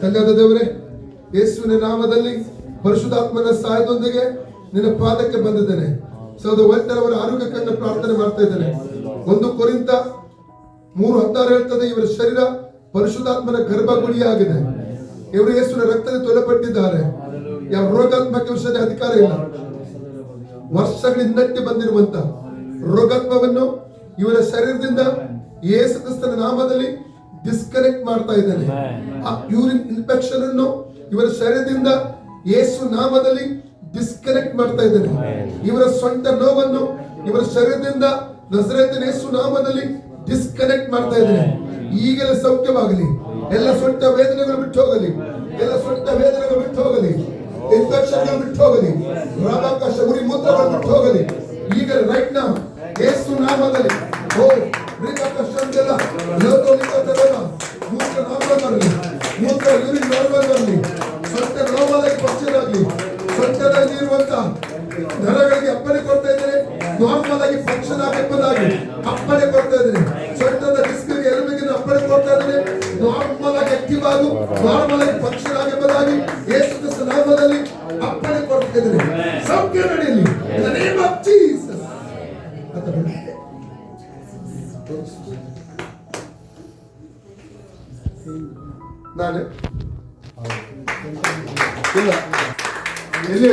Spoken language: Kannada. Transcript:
ತಂಗಾದ ದೇವರೇ ಯೇಸುವಿನ ನಾಮದಲ್ಲಿ ಪರಿಶುದ್ಧಾತ್ಮನ ಸಹಾಯದೊಂದಿಗೆ ನಿನ್ನ ಪಾದಕ್ಕೆ ಬಂದಿದ್ದೇನೆ. ಸೌದ ವೈದ್ಯರವರ ಆರೋಗ್ಯಕ್ಕಾಗಿ ಪ್ರಾರ್ಥನೆ ಮಾಡ್ತಾ ಇದ್ದೇನೆ. ಒಂದು ಕುರಿತ ಮೂರು ಹತ್ತಾರು ಹೇಳ್ತದೆ, ಇವರ ಶರೀರ ಪರಿಶುದ್ಧಾತ್ಮನ ಗರ್ಭಗುಡಿಯಾಗಿದೆ. ಇವರು ಯೇಸುವಿನ ರಕ್ತದ ತೊಲೆಪಟ್ಟಿದ್ದಾರೆ. ಯಾವ ರೋಗಾತ್ಮಕ ವಿಷಯದ ಅಧಿಕಾರ ಇಲ್ಲ. ವರ್ಷಗಳಿಂದಟ್ಟಿ ಬಂದಿರುವಂತ ರೋಗಾತ್ಮವನ್ನು ಇವರ ಶರೀರದಿಂದ ಯೇಸು ನಾಮದಲ್ಲಿ ಡಿಸ್ಕನೆಕ್ಟ್ ಮಾಡ್ತಾ ಇದ್ದಾನೆ. ಆ ಯೂರಿನ್ ಇನ್ಫೆಕ್ಷನ್ ಅನ್ನು ಇವರ ಶರೀರದಿಂದ ಯೇಸು ನಾಮದಲ್ಲಿ ಡಿಸ್ಕನೆಕ್ಟ್ ಮಾಡ್ತಾ ಇದ್ದಾನೆ. ಇವರ ಸ್ವಂತ ನೋವನ್ನು ಇವರ ಶರೀರದಿಂದ ನಜರೇತಿನ ಯೇಸು ನಾಮದಲ್ಲಿ ಡಿಸ್ಕನೆಕ್ಟ್ ಮಾಡ್ತಾ ಇದ್ದಾನೆ. ಈಗೆಲ್ಲ ಸೌಖ್ಯವಾಗಲಿ. ಎಲ್ಲ ಸ್ವಂತ ವೇದನೆಗಳು ಬಿಟ್ಟು ಹೋಗಲಿ. ಎಲ್ಲ ಸ್ವಂತ ವೇದನೆಗಳು ಬಿಟ್ಟು ಹೋಗಲಿ. ಇನ್ಫೆಕ್ಷನ್ಗಳು ಬಿಟ್ಟು ಹೋಗಲಿ. ರಾಮಾಕಾಶ ಉರಿ ಮೂತ್ರಗಳು ಬಿಟ್ಟು ಹೋಗಲಿ. ಈಗ ರೈಟ್ ನಾವು ಯೇಸು ನಾಮದಲ್ಲಿ ಓ ರೀಕಾಕಷ್ಟೆಲ್ಲ ಲೋಕ ಬರಲಿ ಮೂತ್ರ ಯೂರಿನ್ ನಾರ್ಮಲ್ ಬರಲಿ ಸೊಂಟ ನೋವಾದಾಗಿ ಪಕ್ಷರಾಗಲಿ ಸೊಂಟದಲ್ಲಿ ಇರುವಂತ ನರಗಳಿಗೆ ಅಪ್ಪಣೆ ಕೊಡ್ತಾ ಇದ್ದೇನೆ ನಾರ್ಮಲ್ ಆಗಿ ಫಂಕ್ಷನ್ ಆಗಬೇಕಾಗಿ ಅಪ್ಪಣೆ ಕೊಡ್ತಾ ಇದ್ದೇನೆ ಸೊಂಟದ ಡಿಸ್ಕ್ಗೆ ಎಲುಬಿಗೆ ಅಪ್ಪಣೆ ಕೊಡ್ತಾ ಇದ್ದೇನೆ ನಾರ್ಮಲ್ ಆಗಿ ಆಕ್ಟಿವ್ ಆಗು ನಾರ್ಮಲ್ ಆಗಿ ಫಂಕ್ಷನ್ ಆಗಬೇಕಾಗಿ ಯೇಸು ಕ್ರಿಸ್ತ ನಾಮದಲ್ಲಿ ಅಪ್ಪಣೆ ಕೊಡ್ತಾ ಇದ್ದೇನೆ ಸೌಖ್ಯ ನಡೆಯಲಿ. In the name of Jesus. ಆತ ಬಿಡು. ನಾನೇ ಇಲ್ಲ ಎಲ್ಲಿ